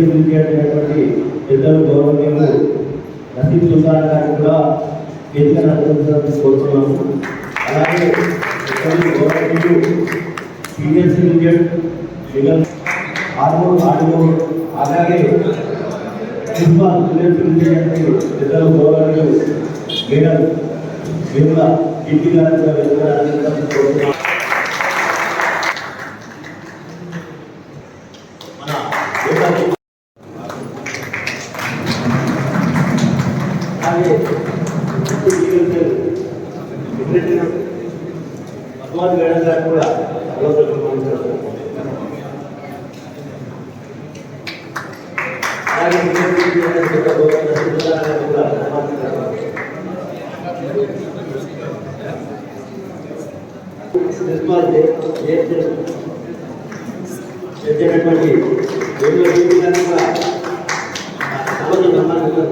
Senior citizen పెద్దలు గౌరవనీయులు నసీం సుల్తాన్ గారిని కూడా వేదిక నడుపుతున్నట్టు కోరుతున్నాము. అలాగే పెద్దలు గౌరవనీయులు senior citizen Jagan Armoor audio అలాగే ప్రిన్సిపాల్ సీనియర్ సిటిజన్ పెద్దలు గౌరవనీయులు మేడం వేముల కీర్తి గారిని కూడా వేదిక నడుపుతున్నట్టు కోరుతున్నాము మన యువతని అలాగే భగవాన్ మేడం గారు కూడా ఆలోచన అలాగే కూడా ప్రిన్సిపాల్ చేసినటువంటి రెండు జీవితాన్ని కూడా సభను సమానంగా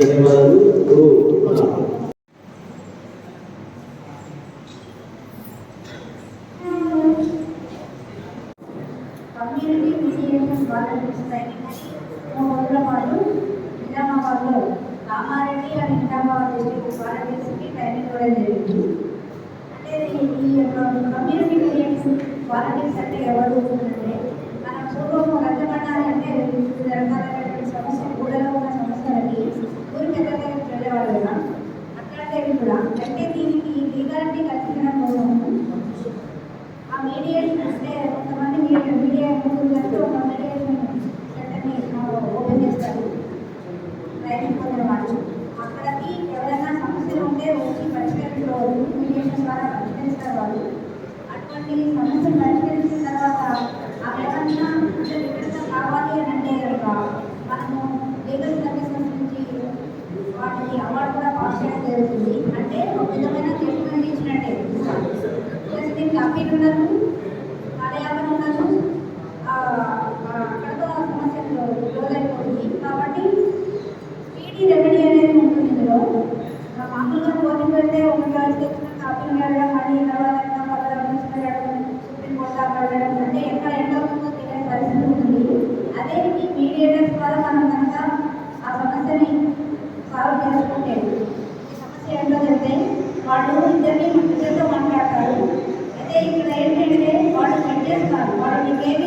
ధన్యవాదాలు ఇప్పుడు మన కమ్యూనిటీ మీడియేషన్ వాలంటీర్స్ ట్రైనింగ్ అని మూడు రోజుల పాటు నిజామాబాద్లో కామారెడ్డి అండ్ నిజామాబాద్ డిస్ట్రిక్ట్ వాలంటీర్స్కి ట్రైనింగ్ ఇవ్వడం జరిగింది అంటే ఈ- యొక్క కమ్యూనిటీ అంటే ఎవరు అంటే మన పూర్వం రచ్చబండాలి అంటే వివిధ రకాలైనటువంటి సమస్య ఊళ్ళలో ఉన్న సమస్యలకి ఊరి పెద్ద దగ్గరికి కదా అట్లాంటివి కూడా అంటే దీనికి లీగాలిటీ కల్పించడం కోసం ఆ మీడియేషన్ అంటే కొంతమంది మీడియా మీడియా ఒక మీడియేషన్ సెంటర్ని ఓపెన్ చేస్తారు ట్రైనింగ్ పొందిన వాళ్ళు అక్కడికి ఎవరైనా సమస్యలు ఉంటే వచ్చి పరిష్కరించుకోవాలి మీడియేషన్ ద్వారా పరిష్కరిస్తారు వాళ్ళు అటువంటి సమస్యలు పరిష్కరించిన తర్వాత ఆ ఎవరైనా అంటే వివరంగా కావాలి అని అంటే కనుక మనము లీగల్ సర్వీసెస్ నుంచి వాటికి అవార్డు కూడా పాస్ చేయడం జరుగుతుంది. అంటే ఒక విధమైన ట్రీట్మెంట్ ఇచ్చినట్టే. ప్లస్ దీనికి అప్పీల్ ఉండదు కార్యాలయం ఉండదు ఆ, ఆ, అక్కడతో ఆ సమస్య కాబట్టి స్పీడీ రెమెడీ అనేది ఉంటుంది ఇందులో. ఆ, మామూలుగా కోర్టు పెడితే ఒక రోజు తెచ్చిన కాపీలు వెళ్ళడం మళ్ళీ తర్వాత వెళ్ళడం సుప్రీం కోర్టు దాకా అంటే ఎక్కడ ఎండ్ ఉందో తెలియని పరిస్థితి ఉంటుంది. అదే ఈ మీడియేటర్స్ ద్వారా మనం కనుక ఆ సమస్యని సాల్వ్ చేసుకుంటే ఈ సమస్య ఏంటో చెప్తే వాళ్ళు ఇద్దరిని ఇద్దరితో మాట్లాడతారు. అయితే ఇక్కడ ఏంటంటే వాళ్ళు కట్ చేస్తారు. వాళ్ళు మీకేమి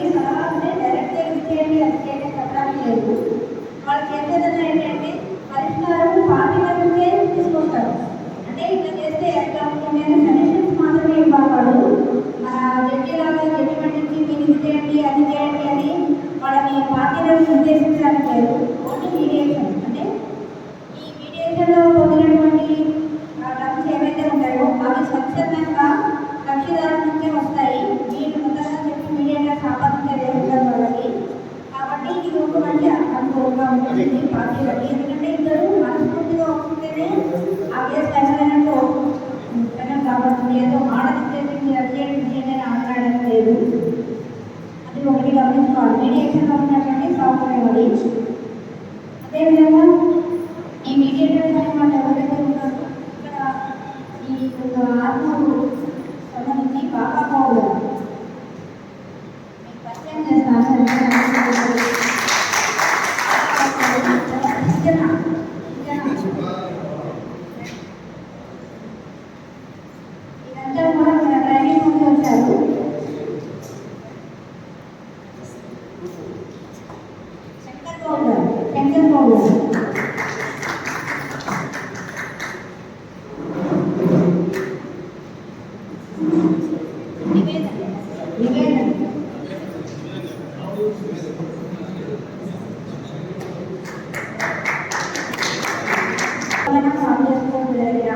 వలన సాధ్యమవుతుందిగా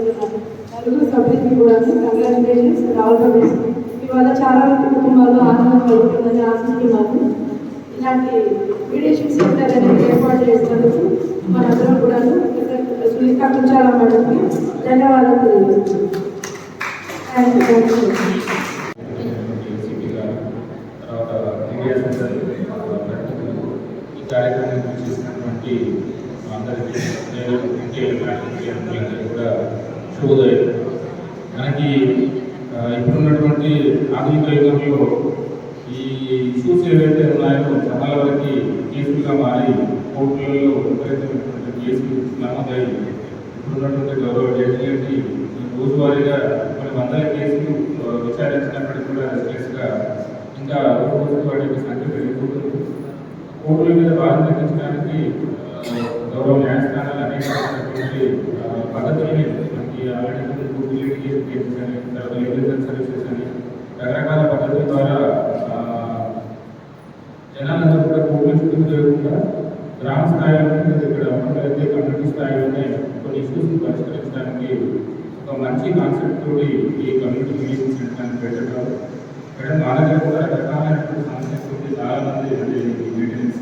సేవలు నలుగురు సభ్యులకి కూడా కంగ్రాచులేషన్స్ రావడం ఇవాళ చాలా మంది కుటుంబాల్లో ఆనందం కలుగుతుందని ఆశిస్తున్నాను ఇలాంటి మీడియేషన్ సెంటర్ అనేది ఏర్పాటు చేసినందుకు మనందరం కూడా సునీత కుంచాల మేడంకి ధన్యవాదాలు తెలియజేస్తున్నాను థ్యాంక్ యూ కార్యక్రమం చేసినటువంటి అందరికీ నేను ఎన్టీఆర్ ఫ్యామిలీ అందరికీ కూడా శుభోదయం మనకి ఇప్పుడున్నటువంటి ఆధునిక యుగంలో ఈ ఇష్యూస్ ఏవైతే ఉన్నాయో చాలా వరకు కేసులుగా మారి కోర్టులలో విపరీతమైనటువంటి కేసులు నమోదై ఇప్పుడున్నటువంటి గౌరవ జడ్జిలకి రోజువారీగా కొన్ని వందల కేసులు విచారించినప్పటికీ కూడా కేసుగా ఇంకా రోజు వాటి సంఖ్య పెరిగిపోతుంది. కోర్టుల మీద భారం తగ్గించడానికి గౌరవ న్యాయస్థానాలు అనేక రకమైనటువంటి, పద్ధతుల్ని మనకి ఆల్రెడీ కోర్టు లిటిగేషన్ కేసెస్ అని తర్వాత లీగల్ సర్వీసెస్ అని రకరకాల పద్ధతుల ద్వారా ఆ, జనాలందరూ కూడా కోర్టుల చుట్టూ తిరగకుండా గ్రామ స్థాయిలోనే ఇక్కడ ఉన్నట్లయితే కమ్యూనిటీ స్థాయిలోనే కొన్ని ఇష్యూస్ పరిష్కరించడానికి ఒక మంచి కాన్సెప్ట్ తోటి ఈ కమ్యూనిటీ మీటింగ్ సెంటర్ పెట్టడం ఇక్కడ మా దగ్గర కూడా రకరకాలైనటువంటి సమస్యలు ఉంది చాలా మంది అంటే ఈ మెయింటెనెన్స్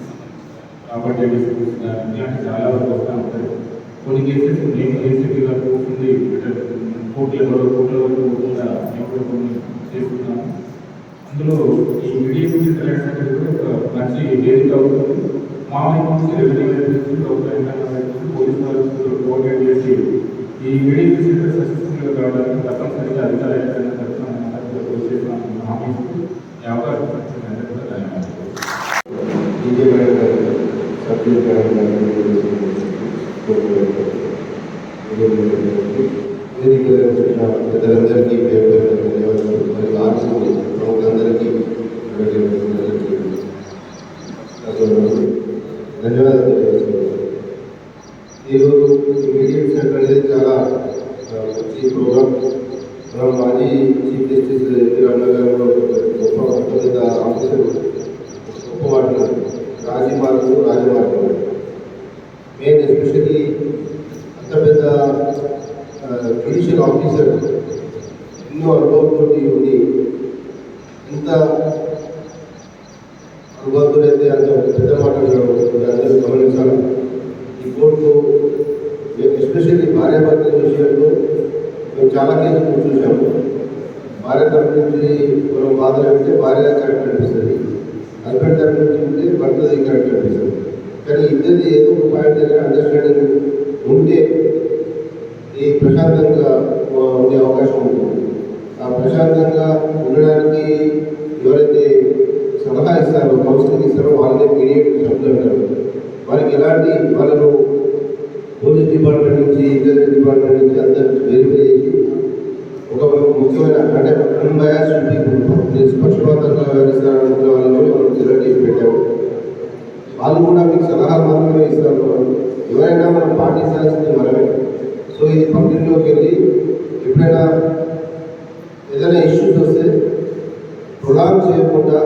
ప్రాపర్టీ డిస్ప్యూట్స్ కానీ ఇలాంటి చాలా వరకు వస్తూ ఉంటాయి. కొన్ని కేసెస్ నేను ఏసీపీ గారు కూర్చుంది కోర్టుల వరకు వరకు పోకుండా ఎప్పుడు కొన్ని చేస్తున్నాము అందులో ఈ మీడియం సెంటర్ అనేది కూడా ఒక మంచి వేదిక అవుతుంది మా నుంచి రెవెన్యూ వైపు ప్రభుత్వం పోలీస్ వారు కోఆర్డినేట్ చేసి ఈ మీడియం Guru ఫాదర్ అంటే భార్య కరెక్ట్ అనిపిస్తుంది హస్బెండ్ తరపు ఉంటే భర్తది కరెక్ట్ అనిపిస్తుంది కానీ ఇద్దరిది ఏదో ఒక పాయింట్ దగ్గర అండర్స్టాండింగ్ ఉంటే ఈ ప్రశాంతంగా ఉండే అవకాశం ఉంటుంది. ఆ ప్రశాంతంగా ఉండడానికి ఎవరైతే సలహా ఇస్తారో కౌన్సిలింగ్ ఇస్తారో వాళ్ళనే పీరియడ్ చెప్తుంటారు వారికి ఎలాంటి వాళ్ళను పోలీస్ డిపార్ట్మెంట్ నుంచి ఇంటెలిజెన్స్ డిపార్ట్మెంట్ నుంచి అందరూ వెరిఫై చేసి ఒక ముఖ్యమైన అంటే అన్బయాస్ నిష్పక్షపాతంగా వ్యవహరిస్తారనుకునే వాళ్ళని మనం సెలెక్ట్ చేసి పెట్టాము. వాళ్ళు కూడా మీకు సలహాలు మాత్రమే ఇస్తారు. ఎవరైనా మనం పాటించాల్సింది మనమే సో ఇది పబ్లిక్లోకి వెళ్ళి ఎప్పుడైనా ఏదైనా ఇష్యూస్ వస్తే ప్రొలాంగ్ చేయకుండా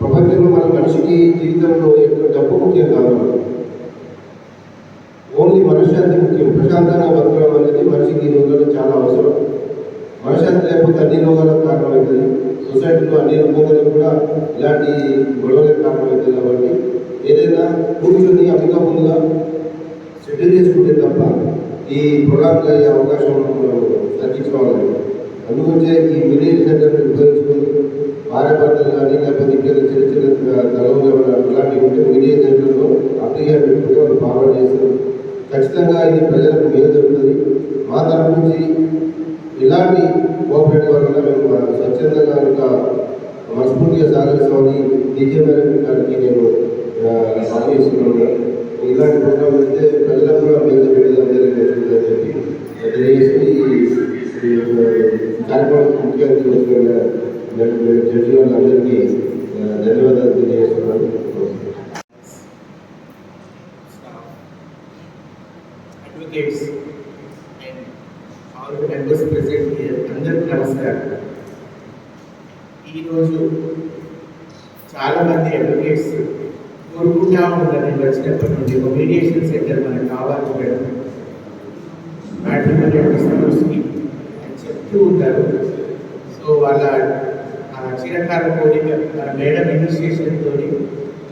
ప్రపంచంలో మన మనిషికి జీవితంలో ఎక్కువ డబ్బు ముఖ్యం కాదు. ఓన్లీ మనశ్శాంతి ముఖ్యం. ప్రశాంతంగా బతకడం అనేది మనిషికి ఈ రోజుల్లో చాలా అవసరం. మనశ్శాంతి లేకపోతే అన్ని రోగాలకు కారణమవుతుంది సొసైటీలో అన్ని రోగాలకు కూడా ఇలాంటి గొడవలకు కారణమవుతుంది కాబట్టి ఏదైనా కూర్చొని అమిగా ముందుగా సెటిల్ చేసుకుంటే తప్ప ఈ ప్రొలాంగ్ అయ్యే అవకాశం మనం తగ్గించుకోవాలి. అందుకొచ్చే ఈ విలేజ్ సెంటర్ని ఉపయోగించుకొని భార్య భర్తలు కానీ లేకపోతే ఇక్కడ చిన్న చిన్న తలవులు ఏమైనా ఇలాంటివి ఉంటే విలేజ్ సెంటర్లో అప్లికేషన్ పెట్టుకుంటే వాళ్ళు ఫార్వర్డ్ చేస్తారు. ఖచ్చితంగా ఇది ప్రజలకు మేలు జరుగుతుంది. మా తరపు నుంచి ఇలాంటి కోఆపరేటివ్ వల్ల మేము స్వచ్ఛందంగా కనుక మనస్ఫూర్తిగా సహకరిస్తామని డీజే గారికి నేను ఆలోచిస్తున్నాను ఇలాంటి ప్రోగ్రామ్ అయితే ప్రజలకు కూడా మేలు పెట్టడం అందరికీ చెప్పి తెలియజేసి కార్యక్రమం ముఖ్య అతిథి వచ్చిన జడ్జి వాళ్ళందరికీ ఆ, ధన్యవాదాలు తెలియజేస్తున్నాను advocates and all the members present here, అందరికీ నమస్కారం ఈరోజు చాలా మంది అడ్వకేట్స్ కోరుకుంటా ఉంటాను నేను వచ్చినప్పటి నుండి ఒక మీడియేషన్ సెంటర్ మనకు కావాలి మేడం మ్యాట్రిమోనియల్ కస్టమర్స్కి అని ఉంటారు. సో వాళ్ళ ఆ చిరకాల కోరిక మన మేడం ఇనిషియేషన్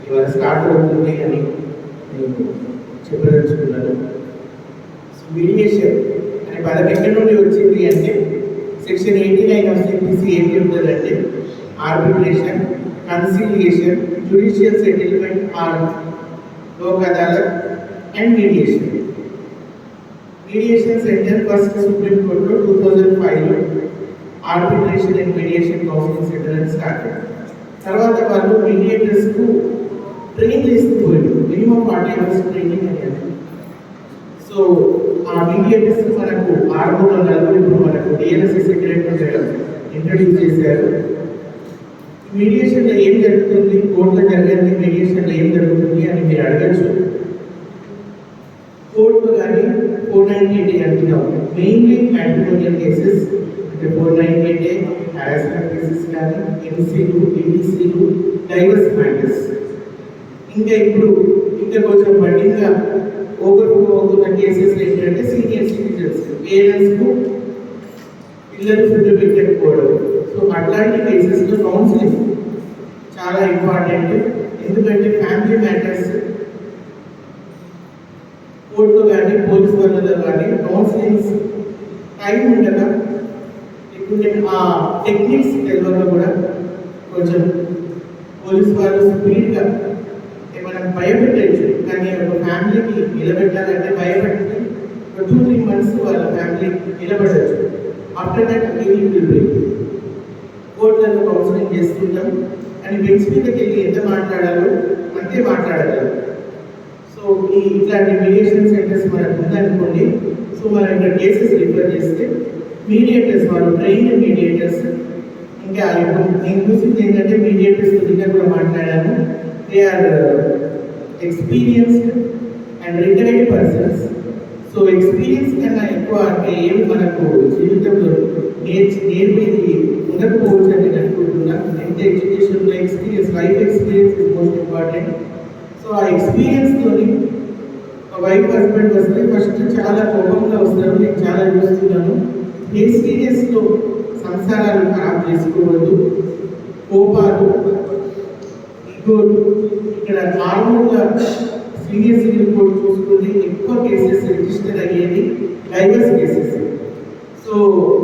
ఇవాళ స్టార్ట్ అవుతుంది అని నేను చెప్పదలుచుకున్నాను. సో మీడియేషన్ అనే పదం ఎక్కడి నుండి వచ్చింది అంటే section eighty nine of CPC ఏం చెప్తుందంటే arbitration conciliation judicial settlement or Lok Adalat and mediation. Mediation center first supreme కోర్టులో టూ థౌజండ్ ఫైవ్లో arbitration and mediation counselling center అని స్టార్ట్ తర్వాత వాళ్ళు మీడియేటర్స్కు ట్రైన్ చేస్తూ పోయారు మినిమం ఫార్టీ అవర్స్ ట్రైనింగ్ అనేది. సో ఆ మీడియేటర్స్ మనకు ఆరు మూడు ఇప్పుడు మనకు డిఎన్ఎస్ఎస్ సెక్రటరీ ఇంట్రడ్యూస్ చేశారు. మీడియేషన్లో ఏం జరుగుతుంది? కోర్టులో జరిగేది మీడియేషన్లో ఏం జరుగుతుంది అని మీరు అడగచ్చు కోర్టులో కానీ ఫోర్ నైన్టీ ఎయిట్ అంటున్నాం మెయిన్లీ మ్యాట్రిమోనియల్ కేసెస్ అంటే four ninety eight harassment cases కానీ ఎంసీలు ఈడీసీలు డైవర్స్ మ్యాటర్స్ ఇంకా ఇప్పుడు ఇంకా కొంచెం బడ్డింగ్గా ఓవర్ అవుతున్న కేసెస్ ఏంటంటే సీనియర్ సిటిజన్స్ పేరెంట్స్కు పిల్లలు ఫుడ్ పెట్టకపోవడం. సో అట్లాంటి కేసెస్లో కౌన్సిలింగ్ చాలా ఇంపార్టెంట్ ఎందుకంటే ఫ్యామిలీ మ్యాటర్స్ కోర్టులో కానీ పోలీస్ వాళ్ళలో కానీ కౌన్సిలింగ్స్ టైం ఉండగా లేకుంటే ఆ టెక్నిక్స్ తెలియక కూడా కొంచెం పోలీస్ వాళ్ళు స్పీడ్గా ఏమైనా భయపెట్టచ్చు కానీ ఒక ఫ్యామిలీకి నిలబెట్టాలంటే భయపెట్టి ఒక టూ త్రీ మంత్స్ వాళ్ళ family నిలబడచ్చు. After that leaving will break కోర్టులలో counselling చేసుకుంటాం అని బెంచ్ మీదకి వెళ్ళి ఎంత మాట్లాడాలో అంతే మాట్లాడగలం. ఈ ఇట్లాంటి మీడియేషన్ సెంటర్స్ మనకు ఉందనుకోండి సో మనం ఇక్కడ కేసెస్ రిఫర్ చేస్తే మీడియేటర్స్ వాళ్ళు ట్రైన్ మీడియేటర్స్ ఇంకా ఇప్పుడు నేను చూసింది ఏంటంటే మీడియేటర్స్ దగ్గర కూడా మాట్లాడాను. They are experienced and retired persons so experience కన్నా ఎక్కువ అంటే ఏం మనకు జీవితంలో నేర్చి నేర్పేది ఉండకపోవచ్చు అని నేను అనుకుంటున్నా. ఎంత ఎడ్యుకేషన్లో experience life experience is most important so ఆ ఎక్స్పీరియన్స్ తోని వైఫ్ హస్బెండ్ వస్తే ఫస్ట్ చాలా కోపంగా వస్తారు. నేను చాలా చూస్తున్నాను ఏ సీరియస్లో సంసారాలు ఖరాబ్ చేసుకోవద్దు. కోపాలు ఈగోలు ఇక్కడ నార్మల్గా సీనియర్ సివిల్ కోర్టు చూసుకుంటే ఎక్కువ కేసెస్ రిజిస్టర్ అయ్యేది డైవర్స్ కేసెస్. సో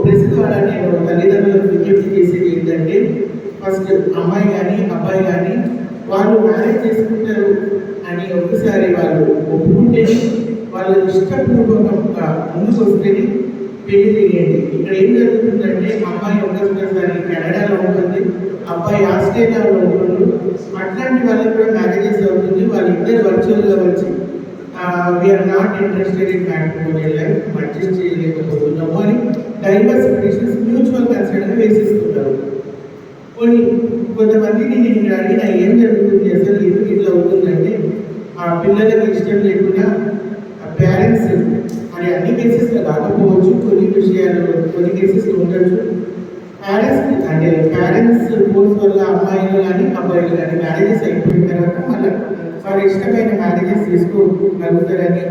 ప్రెస్ ద్వారా నేను తల్లిదండ్రులకు విజ్ఞప్తి చేసేది ఏంటంటే ఫస్ట్ అమ్మాయి కానీ అబ్బాయి కానీ వాళ్ళు మ్యారేజ్ చేసుకుంటారు అని ఒక్కసారి వాళ్ళు ఒప్పుకుంటే వాళ్ళు ఇష్టపూర్వకంగా ముందుకు వస్తేనే పెళ్ళి చేయండి ఇక్కడ ఏం జరుగుతుందంటే అమ్మాయి ఒకసారి కెనడాలో ఉంటుంది అబ్బాయి ఆస్ట్రేలియాలో ఉంటుంది. అట్లాంటి వాళ్ళకి కూడా మ్యారేజెస్ అవుతుంది. వాళ్ళిద్దరు వర్చువల్గా వచ్చి we're not interested in matrimonial life adjust చేయలేకపోతున్నాము అని డైవర్స్ మ్యూచువల్ కన్సర్న్గా వేసిస్తున్నారు కొన్ని కొంతమందికి నేను ఇక్కడ అడిగిన ఏం జరుగుతుంది అసలు? ఎందుకు ఇట్లా అవుతుందంటే ఆ పిల్లలకి ఇష్టం లేకుండా ఆ పేరెంట్స్ మరి అన్ని కేసెస్లో కాకపోవచ్చు కొన్ని విషయాలు కొన్ని కేసెస్లో ఉండొచ్చు. పేరెంట్స్ అంటే పేరెంట్స్ ఫోర్స్ వల్ల అమ్మాయిలు కానీ అబ్బాయిలు కానీ మ్యారేజెస్ అయిపోయిన తర్వాత మళ్ళీ వారి ఇష్టమైన మ్యారేజెస్ తీసుకోగలుగుతారని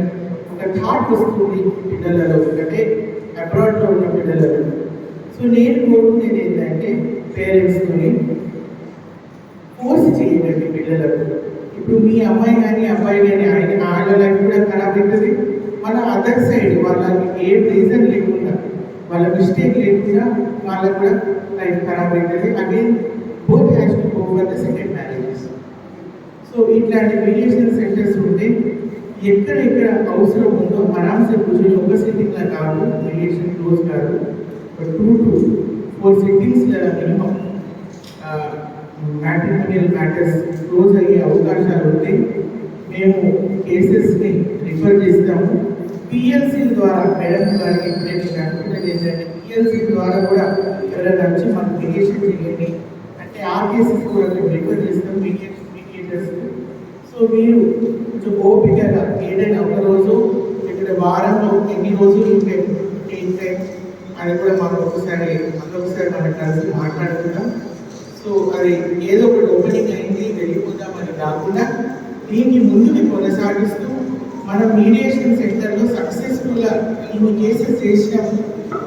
ఒక థాట్ వస్తుంది పిల్లలలో. ఒకటే అబ్రాడ్లో ఉన్న పిల్లలలో. సో నేను కోరుకునేది ఏంటంటే పేరెంట్స్తోని ఫోర్స్ చేయకండి పిల్లలకు ఇప్పుడు మీ అమ్మాయి కానీ అబ్బాయి కానీ ఆయన వాళ్ళ లైఫ్ కూడా ఖరాబ్ అవుతుంది మన అదర్ సైడ్ వాళ్ళకి ఏ రీజన్ లేకుండా వాళ్ళ మిస్టేక్ లేకుండా వాళ్ళకు కూడా లైఫ్ ఖరాబ్ అవుతుంది again both has to go for the second marriages so ఇట్లాంటి మీడియేషన్ సెంటర్స్ ఉంటే ఎక్కడెక్కడ అవసరం ఉందో ఆరామ్సే కూర్చొని ఒక సిట్టింగ్లో కాదు మీడియేషన్ క్లోజ్ కాదు two to four sittings minimum matrimonial matters close అయ్యే అవకాశాలు ఉంటాయి మేము కేసెస్ని రిఫర్ చేస్తాము. పిఎల్సీ ద్వారా మేడం గారికి ఇప్పుడే నేను అనుకున్నది ఏంటంటే పిఎల్సీ ద్వారా కూడా ఎవరైనా వచ్చి మాకు మీడియేషన్ చేయండి. అంటే ఆ కేసెస్ కూడా మేము రిఫర్ చేస్తాం మీడియేషన్ మీడియేటర్స్ సో మీరు కొంచెం ఓపికగా ఏదైనా ఒక రోజు ఇక్కడ వారంలో ఎన్ని రోజులు ఉంటాయి ఉంటాయి అది కూడా మాకు ఒకసారి మరొకసారి మనం కలిసి మాట్లాడుకుందాం. సో అది ఏదో ఒకటి ఓపెనింగ్ అయింది వెళ్ళిపోదాం అని కాకుండా దీన్ని ముందుకు కొనసాగిస్తూ మన మీడియేషన్ సెంటర్లో సక్సెస్ఫుల్గా ఇన్ని కేసెస్ చేసినాం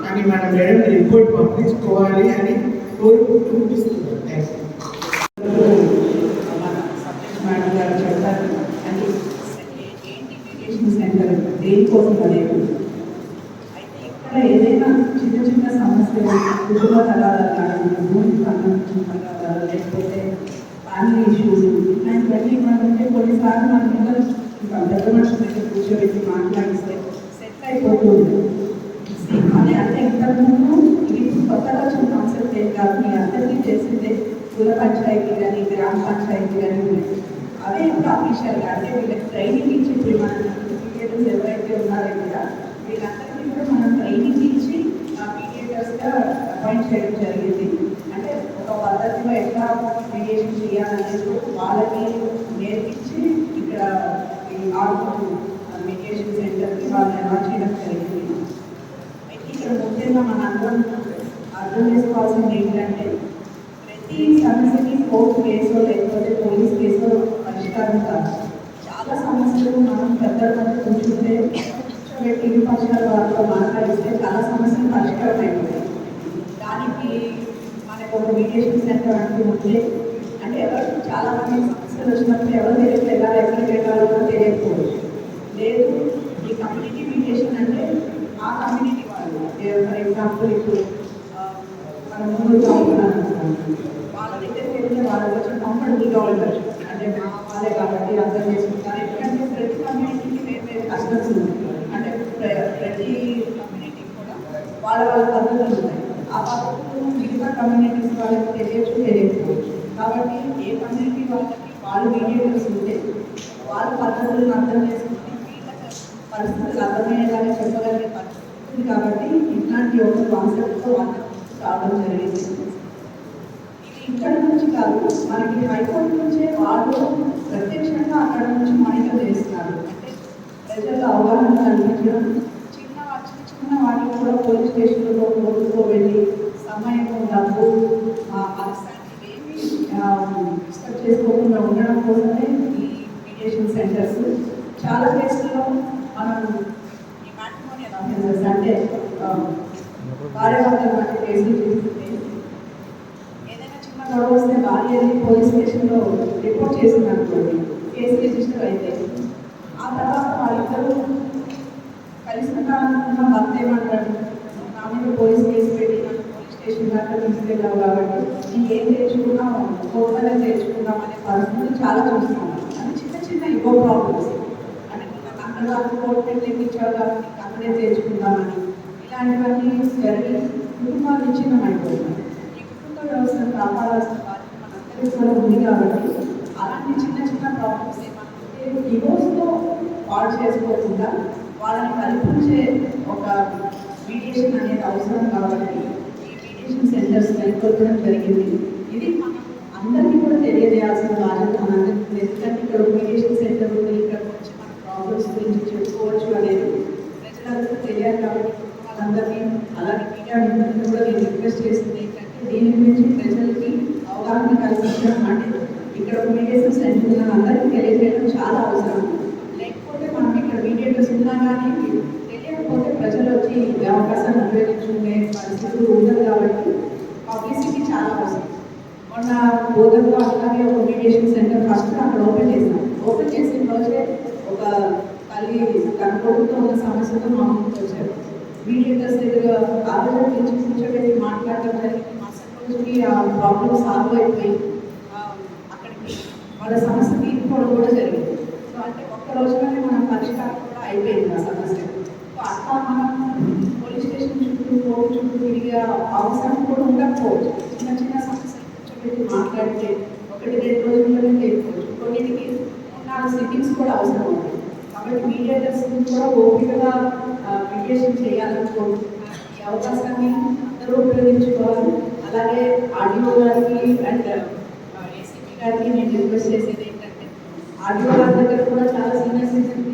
అని మన మేడం రిపోర్ట్ పంపించుకోవాలి అని కోరుకుంటూ ముగిస్తున్నాం థ్యాంక్ యూ మన సబ్జెక్ట్ మేడం గారు చెప్తారు అని ఏంటి మీడియేషన్ సెంటర్ దేనికోసం అనేది అయితే ఇక్కడ ఏదైనా చిన్న చిన్న సమస్యలు కుటుంబ తగాదాలు కానీ భూమికి సంబంధించిన తగాదాలు లేకపోతే ఫ్యామిలీ ఇష్యూస్ ఇట్లాంటివన్నీ ఏమంటే కొన్నిసార్లు మన మీద ఇంకా పెద్ద మనుషుల దగ్గర కూర్చోబెట్టి మాట్లాడిస్తే సెట్ అయిపోతుంది అదే అంటే ఇంతకుముందు ఇది కొత్తగా వచ్చిన కాన్సెప్ట్ ఏం కాదు మీ అందరికీ తెలిసిందే కుల పంచాయతీ కానీ గ్రామ పంచాయతీ కానీ ఉన్నాయి అవే ఇప్పుడు అఫీషియల్గా అంటే వీళ్ళకి ట్రైనింగ్ ఇచ్చి ఇప్పుడు మన మీడియేటర్స్ ఎవరైతే ఉన్నారో కూడా వీళ్ళందరికీ కూడా మనం ట్రైనింగ్ ఇచ్చి ఆ మీడియేటర్స్గా అపాయింట్ చేయడం జరిగింది అంటే ఒక పద్ధతిలో ఎట్లా మీడియేషన్ చేయాలనేది వాళ్ళకి నేర్పించి ఇక్కడ ఈ ఆర్ట్ మీడియేషన్ సెంటర్కి వాళ్ళని అలవాటు చేయడం జరిగింది. అయితే ఇక్కడ ముఖ్యంగా మన అందరం అర్థం చేసుకోవాల్సింది ఏంటంటే ప్రతి సమస్యకి కోర్టు కేసు లేకపోతే పోలీస్ కేసు పరిష్కారం కాదు. చాలా సమస్యలు మనం పెద్దల మధ్య కూర్చుంటే కూర్చోబెట్టి ఇరు పక్షాల వారితో మాట్లాడిస్తే చాలా సమస్యలు పరిష్కారం అయిపోతాయి దానికి మనకు ఒక వెకేషన్ సెంటర్ అంటూ ఉంటే అంటే ఎవరు చాలామంది సమస్యలు వచ్చినప్పుడు ఎవరు తెలియదు వెళ్ళాలి ఎక్కడికి వెళ్ళాలో కూడా లేదు ఈ కమ్యూనిటీ వెకేషన్ అంటే ఆ కమ్యూనిటీ వాళ్ళు. ఫర్ ఎగ్జాంపుల్ ఇప్పుడు ఆ, మన ముందు చదువుతున్నాను వాళ్ళ దగ్గరికి వెళ్తే వాళ్ళు కొంచెం కంఫర్టబుల్గా ఉండొచ్చు అంటే మా వాళ్ళే కాబట్టి అర్థం చేసుకుంటారు. ఎందుకంటే ప్రతి కమ్యూనిటీకి వేరు వేరు కస్టమర్స్ ఉంటారు అంటే ప్రతి కమ్యూనిటీ కూడా వాళ్ళ వాళ్ళ పద్ధతులు ఉన్నాయి ఆ పద్ధతులు మిగతా కమ్యూనిటీస్ వాళ్ళకి తెలియచ్చు తెలియకపోవచ్చు కాబట్టి ఏ కమ్యూనిటీ వాళ్ళకి వాళ్ళు మీడియేటర్స్ ఉంటే వాళ్ళ పద్ధతులను అర్థం చేసుకుని వీళ్ళకి పరిస్థితులు అర్థమయ్యేలాగా చెప్పగలిగే పరిస్థితి కాబట్టి ఇట్లాంటి ఒక కాన్సెప్ట్తో వాళ్ళకి రావడం జరిగింది. ఇది ఇక్కడ నుంచి కాదు మనకి హైకోర్టు నుంచే వాళ్ళు ప్రత్యక్షంగా అక్కడ నుంచి మానిటర్ చేస్తున్నారు. అంటే ప్రజల్లో అవగాహన కల్పించడం చిన్న చిన్న వాటికి కూడా పోలీస్ స్టేషన్లో సమయం డబ్బు అలాంటివి డిస్టర్బ్ చేసుకోకుండా ఉండడం కోసమే ఈ మెడిటేషన్ సెంటర్స్ చాలా కేసుల్లో మనం ఈ మ్యాట్రిమోనియల్ ఆఫీసర్స్ అంటే భార్య భర్తల మధ్య కేసులు చేస్తుంటే ఏదైనా చిన్న గొడవ వస్తే భార్య వెళ్ళి పోలీస్ స్టేషన్లో రిపోర్ట్ చేసింది అనుకోండి కేసు రిజిస్టర్ అయితే ఆ తర్వాత వాళ్ళిద్దరూ కలిసిపోతాననుకున్న భర్త ఏమంటాడు నా మీద పోలీస్ కేసు పెట్టి నన్ను పోలీస్ స్టేషన్ తీసుకెళ్ళావు కాబట్టి నీకేం తెచ్చుకున్నావు కోర్టులోనే తెచ్చుకుందాం అనే పర్సనల్ చాలా చూస్తున్నాం అది చిన్న చిన్న ఇగో ప్రాబ్లమ్స్ అంటే నాకు అక్కడ దాకా కోర్టు తెప్పించావు కాబట్టి అక్కడే తెచ్చుకుందామని ఇలాంటివన్నీ జరిగి కుటుంబాల నుంచి మనం అయిపోతున్నాయి ఈ కుటుంబ వ్యవస్థను కాపాడాల్సిన బాధ్యత మనందరికీ కూడా ఉంది కాబట్టి అలాంటి చిన్న చిన్న ప్రాబ్లమ్స్ ఏమంటే డివోర్స్తో పాడు చేసుకోకుండా వాళ్ళని కల్పించే ఒక మీడియేషన్ అనేది అవసరం కాబట్టి ఎడ్యుకేషన్ సెంటర్స్ నెలకొల్పడం జరిగింది. ఇది మనం అందరికీ కూడా తెలియజేయాల్సిన బాధ్యత మనందరికీ ఎందుకంటే ఇక్కడ ఎడ్యుకేషన్ సెంటర్ ఉంది ఇక్కడ వచ్చి మన ప్రాబ్లమ్స్ గురించి చెప్పుకోవచ్చు అనేది ప్రజలందరికీ తెలియాలి కాబట్టి వాళ్ళందరినీ అలాగే మీడియా మిత్రులను కూడా నేను రిక్వెస్ట్ చేసింది ఏంటంటే దీని గురించి ప్రజలకి అవగాహన కల్పించడం అంటే ఇక్కడ ఒక మీడియేషన్ సెంటర్ ఉన్న అందరికీ తెలియజేయడం చాలా అవసరం. లేకపోతే మనకి ఇక్కడ మీడియేటర్స్ ఉన్నా కానీ అవకాశాన్ని ఉపయోగించుకునే పరిస్థితులు ఉండదు కాబట్టి పబ్లిసిటీ చాలా అవసరం మొన్న బోధనలో అట్లాగే ఒక మీడియేషన్ సెంటర్ ఫస్ట్ అక్కడ ఓపెన్ చేసాం ఓపెన్ చేసిన రోజే ఒక తల్లి తన కొడుకుతో ఉన్న సమస్యతో మా ముందుకు వచ్చారు. మీడియేటర్స్ దగ్గర ఆలోచన తెచ్చి కూర్చోబెట్టి మాట్లాడటం జరిగింది. మరుసటి రోజుకి ఆ ప్రాబ్లం సాల్వ్ అయిపోయి అక్కడికి వాళ్ళ సమస్య తీర్చుకోవడం కూడా జరిగింది. సో అంటే ఒక్క రోజులోనే మనం పరిష్కారం కూడా అయిపోయింది ఆ సమస్య. సో అట్లా మనం కోర్టు చుట్టూ తిరిగే అవసరం కూడా ఉండకపోవచ్చు. చిన్న చిన్న సమస్యలు కూర్చోబెట్టి మాట్లాడితే ఒకటి రెండు రోజుల్లోనే తీర్చుకోవచ్చు కొన్నిటికి నాలుగు సిట్టింగ్స్ కూడా అవసరం ఉంది కాబట్టి మీడియేటర్స్ కూడా ఓపికగా మీడియేషన్ చేయాలనుకుంటున్నాను ఈ అవకాశాన్ని అందరూ ఉపయోగించుకోవాలి. అలాగే ఆడియో గారికి అండ్ ఏసీపీ గారికి నేను రిక్వెస్ట్ చేసేది ఏంటంటే ఆడియో గారి దగ్గర కూడా చాలా సీనియర్ సిటిజన్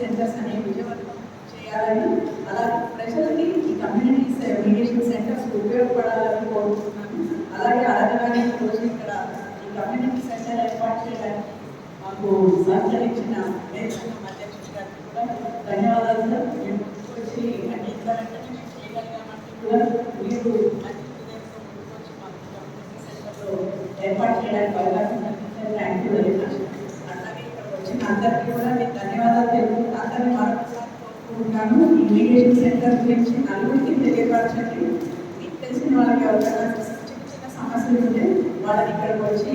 సెంటర్స్ అనేవి విజయవంతం చేయాలని అలా ప్రజలకి ఈ కమ్యూనిటీ మీడియేషన్ సెంటర్స్ ఉపయోగపడాలని కోరుకుంటున్నాను అలాగే అడగడానికి రోజు ఇక్కడ ఈ కమ్యూనిటీ సెంటర్ ఏర్పాటు చేయడానికి మాకు సహకరించిన నేర్చుకున్న అధ్యక్షుడి గారికి కూడా ధన్యవాదాలు. సార్ మేము ముందుకు వచ్చి అంటే ఇంత వెంటనే మేము చేయగలిగామంటే కూడా మీరు మంచి హృదయంతో ముందుకు వచ్చి మాకు కమ్యూనిటీ సెంటర్లో ఏర్పాటు చేయడానికి అవకాశం కల్పించారు థ్యాంక్ యూ వెరీ మచ్ అట్లాగే ఇక్కడ వచ్చిన అందరికీ కూడా నేను ధన్యవాదాలు తెలుపుకుంటూ అందరినీ మరొకసారి కోరుకుంటున్నాను ఈ మీడియేషన్ సెంటర్ గురించి నలుగురికి తెలియపరచండి. మీకు తెలిసిన వాళ్ళకి ఎవరికైనా చిన్న చిన్న సమస్యలు ఉంటే వాళ్ళని ఇక్కడికి వచ్చి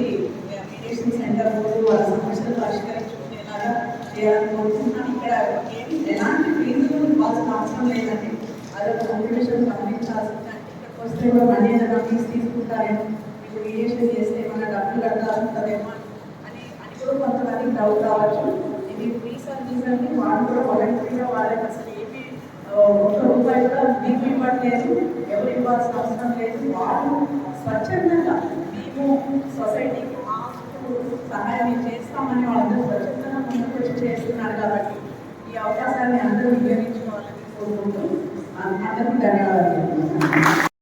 మీడియేషన్ సెంటర్ పోయి వాళ్ళ సమస్యలు పరిష్కరించుకునేలాగా చేయాలని కోరుకుంటున్నాను. ఇక్కడ ఏమి ఎలాంటి ఫీజులు ఇవ్వాల్సిన అవసరం లేదండి. అదొక కాంపిటీషన్ గమనించాల్సింది ఇక్కడికి వస్తే కూడా మనీ ఏదైనా ఫీజు తీసుకుంటారేమో. మీకు మీడియేషన్ చేస్తే ఏమైనా డబ్బులు కట్టాల్సి ఉంటుందేమో అని. అని కూడా కొంతమంది డౌట్ రావచ్చు. ఇది ఫ్రీ వాళ్ళు కూడా వాలంటరీగా వాళ్ళకి అసలు ఏమి ఆ, ఒక్క రూపాయి కూడా మీకు ఇవ్వట్లేదు ఎవరు ఇవ్వాల్సిన అవసరం లేదు. వాళ్ళు స్వచ్ఛందంగా మేము సొసైటీకి మాకు సహాయం చేస్తామని వాళ్ళందరూ స్వచ్ఛందంగా ముందుకు వచ్చి చేస్తున్నారు కాబట్టి ఈ అవకాశాన్ని అందరూ వినియోగించుకోవాలని కోరుకుంటూ అందరికీ ధన్యవాదాలు